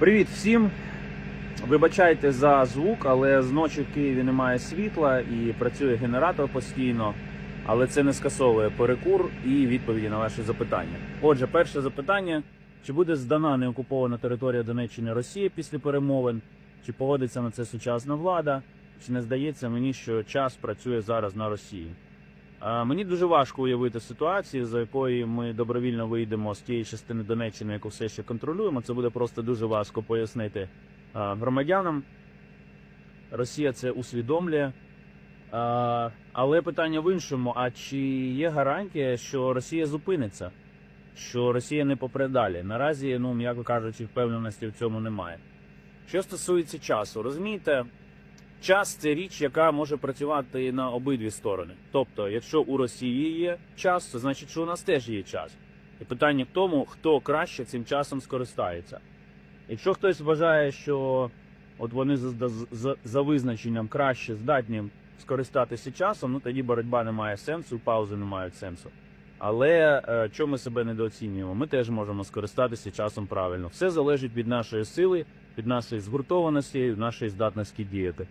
Привіт всім! Вибачайте за звук, але зночі в Києві немає світла і працює генератор постійно, але це не скасовує перекур і відповіді на ваші запитання. Отже, перше запитання: чи буде здана неокупована територія Донеччини Росії після перемовин? Чи погодиться на це сучасна влада? Чи не здається мені, що час працює зараз на Росії? Мені дуже важко уявити ситуацію, за якої ми добровільно вийдемо з тієї частини Донеччини, яку все ще контролюємо. Це буде просто дуже важко пояснити громадянам. Росія це усвідомлює. Але питання в іншому: а чи є гарантія, що Росія зупиниться? Що Росія не попре далі? Наразі, ну м'яко кажучи, впевненості в цьому немає. Що стосується часу, розумієте, час це річ, яка може працювати на обидві сторони. Тобто, якщо у Росії є час, то значить, що у нас теж є час. І питання в тому, хто краще цим часом скористається. Якщо хтось вважає, що от вони за, за, за визначенням краще здатні скористатися часом, ну тоді боротьба не має сенсу, паузи не мають сенсу. Але е, чому ми себе недооцінюємо? Ми теж можемо скористатися часом правильно. Все залежить від нашої сили, від нашої згуртованості, від нашої здатності діяти.